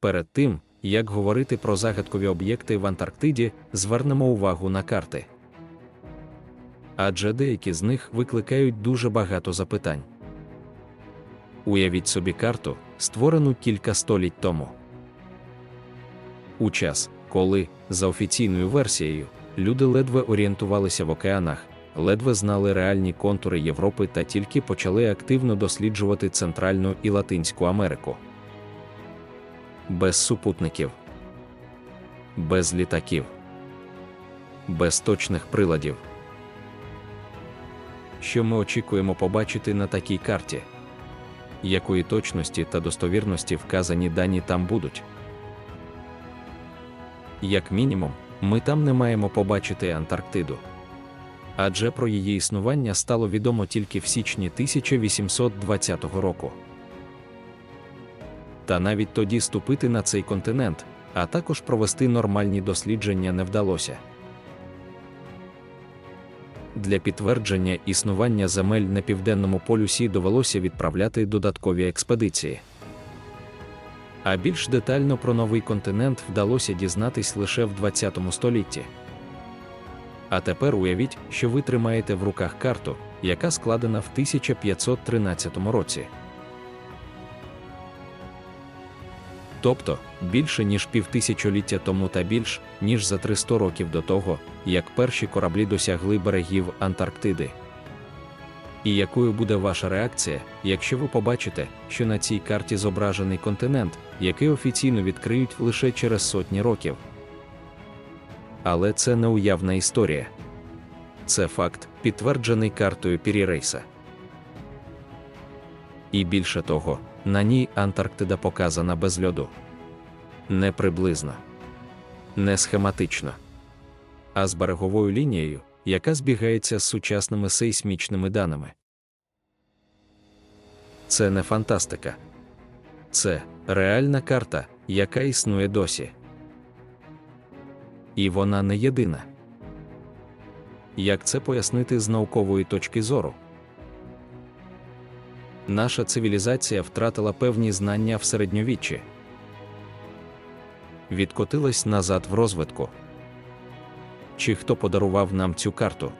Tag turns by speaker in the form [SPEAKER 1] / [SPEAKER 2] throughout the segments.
[SPEAKER 1] Перед тим, як говорити про загадкові об'єкти в Антарктиді, звернемо увагу на карти. Адже деякі з них викликають дуже багато запитань. Уявіть собі карту, створену кілька століть тому. У час, коли, за офіційною версією, люди ледве орієнтувалися в океанах, ледве знали реальні контури Європи та тільки почали активно досліджувати Центральну і Латинську Америку. Без супутників, без літаків, без точних приладів. Що ми очікуємо побачити на такій карті? Якої точності та достовірності вказані дані там будуть? Як мінімум, ми там не маємо побачити Антарктиду. Адже про її існування стало відомо тільки в січні 1820 року. Та навіть тоді ступити на цей континент, а також провести нормальні дослідження не вдалося. Для підтвердження існування земель на південному полюсі довелося відправляти додаткові експедиції. А більш детально про новий континент вдалося дізнатись лише в 20 столітті. А тепер уявіть, що ви тримаєте в руках карту, яка складена в 1513 році. Тобто більше ніж півтисячоліття тому та більш, ніж за 300 років до того, як перші кораблі досягли берегів Антарктиди. І якою буде ваша реакція, якщо ви побачите, що на цій карті зображений континент, який офіційно відкриють лише через сотні років? Але це не уявна історія. Це факт, підтверджений картою Пірірейса. І більше того, на ній Антарктида показана без льоду. Не приблизно, не схематично, а з береговою лінією, яка збігається з сучасними сейсмічними даними. Це не фантастика. Це реальна карта, яка існує досі. І вона не єдина. Як це пояснити з наукової точки зору? Наша цивілізація втратила певні знання в середньовіччі, відкотилась назад в розвитку. Чи хто подарував нам цю карту?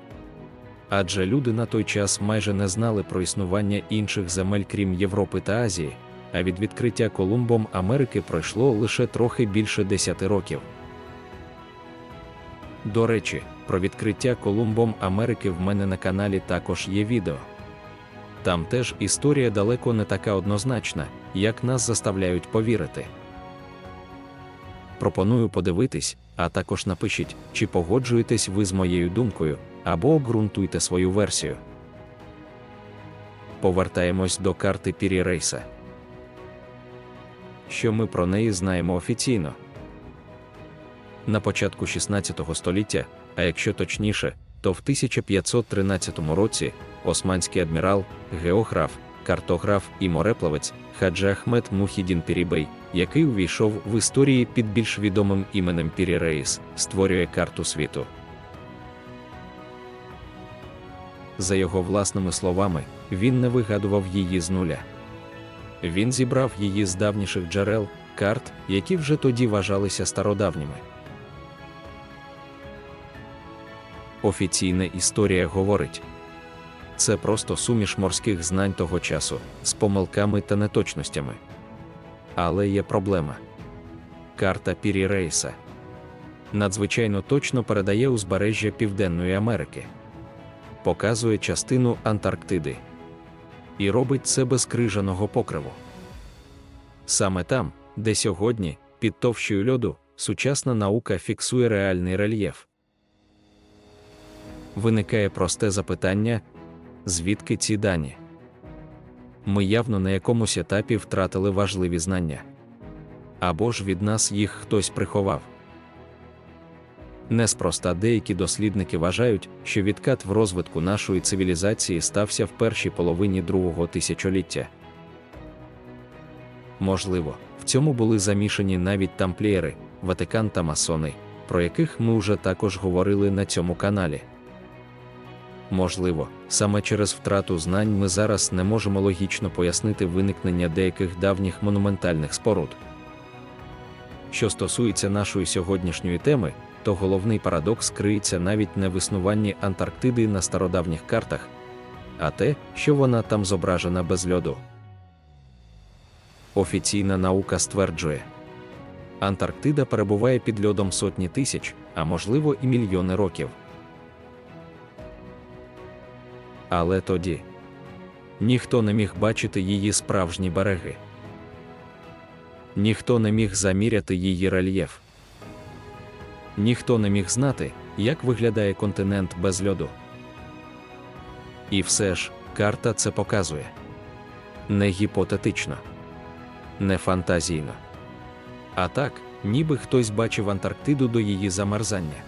[SPEAKER 1] Адже люди на той час майже не знали про існування інших земель, крім Європи та Азії, а від відкриття Колумбом Америки пройшло лише трохи більше 10 років. До речі, про відкриття Колумбом Америки в мене на каналі також є відео. Там теж історія далеко не така однозначна, як нас заставляють повірити. Пропоную подивитись, а також напишіть, чи погоджуєтесь ви з моєю думкою, або обґрунтуйте свою версію. Повертаємось до карти Пірірейса. Що ми про неї знаємо офіційно? На початку 16 століття, а якщо точніше, то в 1513 році османський адмірал, географ, картограф і мореплавець Хаджа Ахмед Мухідін Пірібей, який увійшов в історії під більш відомим іменем Пірірейс, створює карту світу. За його власними словами, він не вигадував її з нуля. Він зібрав її з давніших джерел, карт, які вже тоді вважалися стародавніми. Офіційна історія говорить, це просто суміш морських знань того часу з помилками та неточностями. Але є проблема. Карта Пірірейса надзвичайно точно передає узбережжя Південної Америки, показує частину Антарктиди і робить це без крижаного покриву. Саме там, де сьогодні, під товщою льоду, сучасна наука фіксує реальний рельєф. Виникає просте запитання, звідки ці дані? Ми явно на якомусь етапі втратили важливі знання. Або ж від нас їх хтось приховав. Неспроста деякі дослідники вважають, що відкат в розвитку нашої цивілізації стався в першій половині другого тисячоліття. Можливо, в цьому були замішані навіть тамплієри, Ватикан та масони, про яких ми вже також говорили на цьому каналі. Можливо, саме через втрату знань ми зараз не можемо логічно пояснити виникнення деяких давніх монументальних споруд. що стосується нашої сьогоднішньої теми, то головний парадокс криється навіть не в існуванні Антарктиди на стародавніх картах, а те, що вона там зображена без льоду. Офіційна наука стверджує, Антарктида перебуває під льодом сотні тисяч, а можливо і мільйони років. Але тоді ніхто не міг бачити її справжні береги. Ніхто не міг заміряти її рельєф. Ніхто не міг знати, як виглядає континент без льоду. І все ж, карта це показує не гіпотетично, не фантазійно. А так, ніби хтось бачив Антарктиду до її замерзання.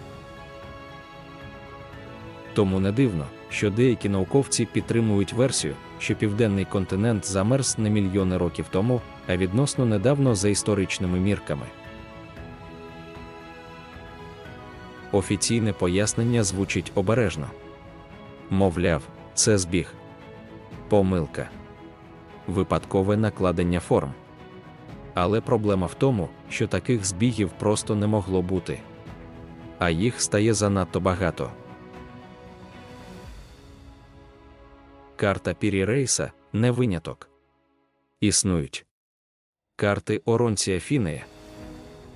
[SPEAKER 1] Тому не дивно, що деякі науковці підтримують версію, що південний континент замерз не мільйони років тому, а відносно недавно за історичними мірками. Офіційне пояснення звучить обережно. Мовляв, це збіг, помилка, випадкове накладення форм. Але проблема в тому, що таких збігів просто не могло бути, а їх стає занадто багато. Карта Пірі Рейса не виняток. Існують карти Оронція Фінея,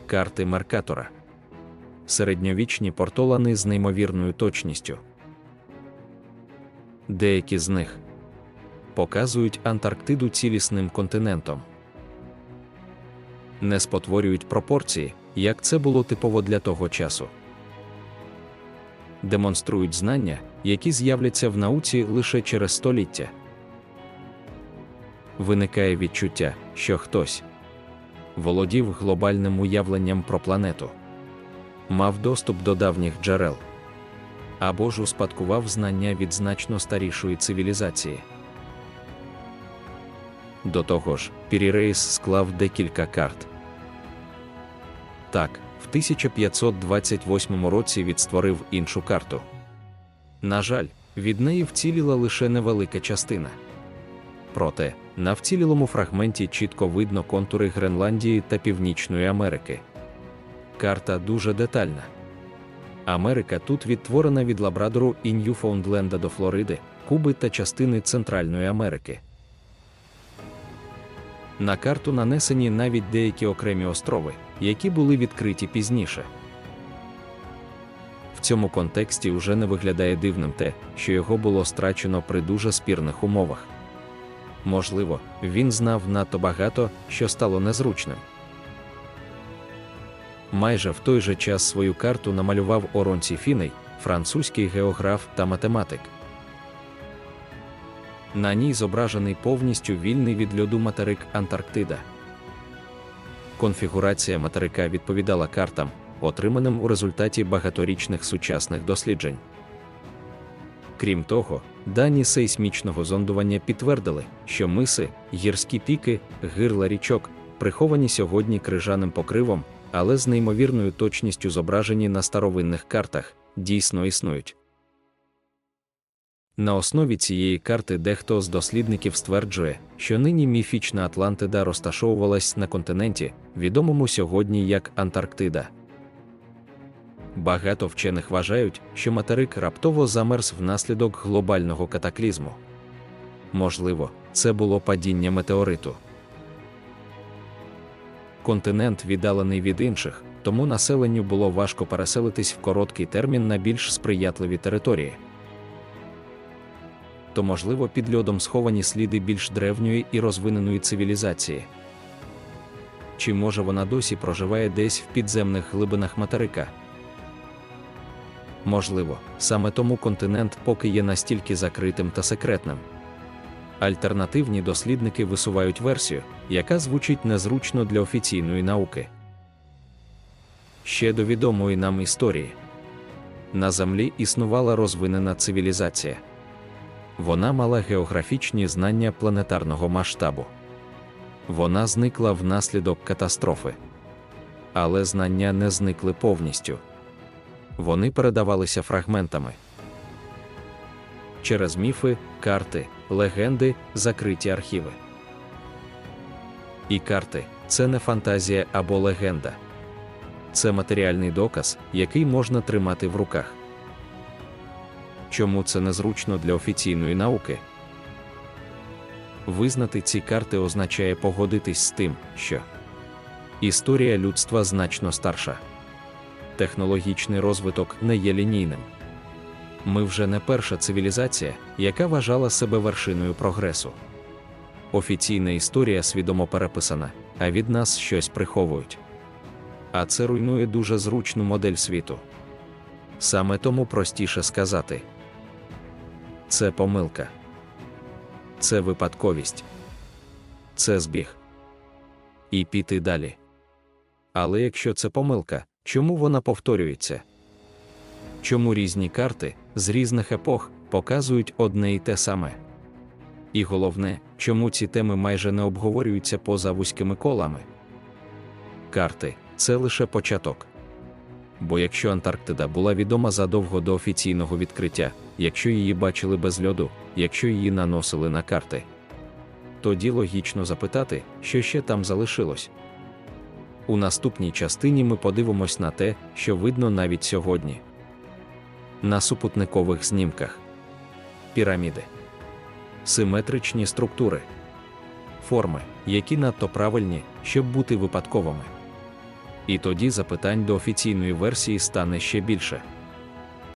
[SPEAKER 1] карти Меркатора, середньовічні портолани з неймовірною точністю. Деякі з них показують Антарктиду цілісним континентом, не спотворюють пропорції, як це було типово для того часу. Демонструють знання, які з'являться в науці лише через століття. Виникає відчуття, що хтось володів глобальним уявленням про планету, мав доступ до давніх джерел або ж успадкував знання від значно старішої цивілізації. До того ж, Пірірейс склав декілька карт. Так, в 1528 році відстворив іншу карту. На жаль, від неї вціліла лише невелика частина. Проте, на вцілілому фрагменті чітко видно контури Гренландії та Північної Америки. Карта дуже детальна. Америка тут відтворена від Лабрадору і Ньюфаундленда до Флориди, Куби та частини Центральної Америки. На карту нанесені навіть деякі окремі острови, які були відкриті пізніше. В цьому контексті вже не виглядає дивним те, що його було страчено при дуже спірних умовах. Можливо, він знав надто багато, що стало незручним. Майже в той же час свою карту намалював Оронці Фіней, французький географ та математик. На ній зображений повністю вільний від льоду материк Антарктида. Конфігурація материка відповідала картам, отриманим у результаті багаторічних сучасних досліджень. Крім того, дані сейсмічного зондування підтвердили, що миси, гірські піки, гирла річок, приховані сьогодні крижаним покривом, але з неймовірною точністю зображені на старовинних картах, дійсно існують. На основі цієї карти дехто з дослідників стверджує, що нині міфічна Атлантида розташовувалась на континенті, відомому сьогодні як Антарктида. Багато вчених вважають, що материк раптово замерз внаслідок глобального катаклізму. Можливо, це було падіння метеориту. Континент віддалений від інших, тому населенню було важко переселитись в короткий термін на більш сприятливі території. То, можливо, під льодом сховані сліди більш древньої і розвиненої цивілізації. Чи може вона досі проживає десь в підземних глибинах материка? Можливо, саме тому континент поки є настільки закритим та секретним. Альтернативні дослідники висувають версію, яка звучить незручно для офіційної науки. Ще до відомої нам історії на Землі існувала розвинена цивілізація. Вона мала географічні знання планетарного масштабу. Вона зникла внаслідок катастрофи. Але знання не зникли повністю. Вони передавалися фрагментами через міфи, карти, легенди, закриті архіви. І карти це не фантазія або легенда. Це матеріальний доказ, який можна тримати в руках. Чому це незручно для офіційної науки? Визнати ці карти означає погодитись з тим, що історія людства значно старша. Технологічний розвиток не є лінійним. Ми вже не перша цивілізація, яка вважала себе вершиною прогресу. Офіційна історія свідомо переписана, а від нас щось приховують. А це руйнує дуже зручну модель світу. Саме тому простіше сказати: це помилка, це випадковість, це збіг. І піти далі. Але якщо це помилка, чому вона повторюється? Чому різні карти з різних епох показують одне і те саме? І головне, чому ці теми майже не обговорюються поза вузькими колами? Карти це лише початок. Бо якщо Антарктида була відома задовго до офіційного відкриття, якщо її бачили без льоду, якщо її наносили на карти, тоді логічно запитати, що ще там залишилось. У наступній частині ми подивимось на те, що видно навіть сьогодні. На супутникових знімках піраміди, симетричні структури, форми, які надто правильні, щоб бути випадковими. І тоді запитань до офіційної версії стане ще більше.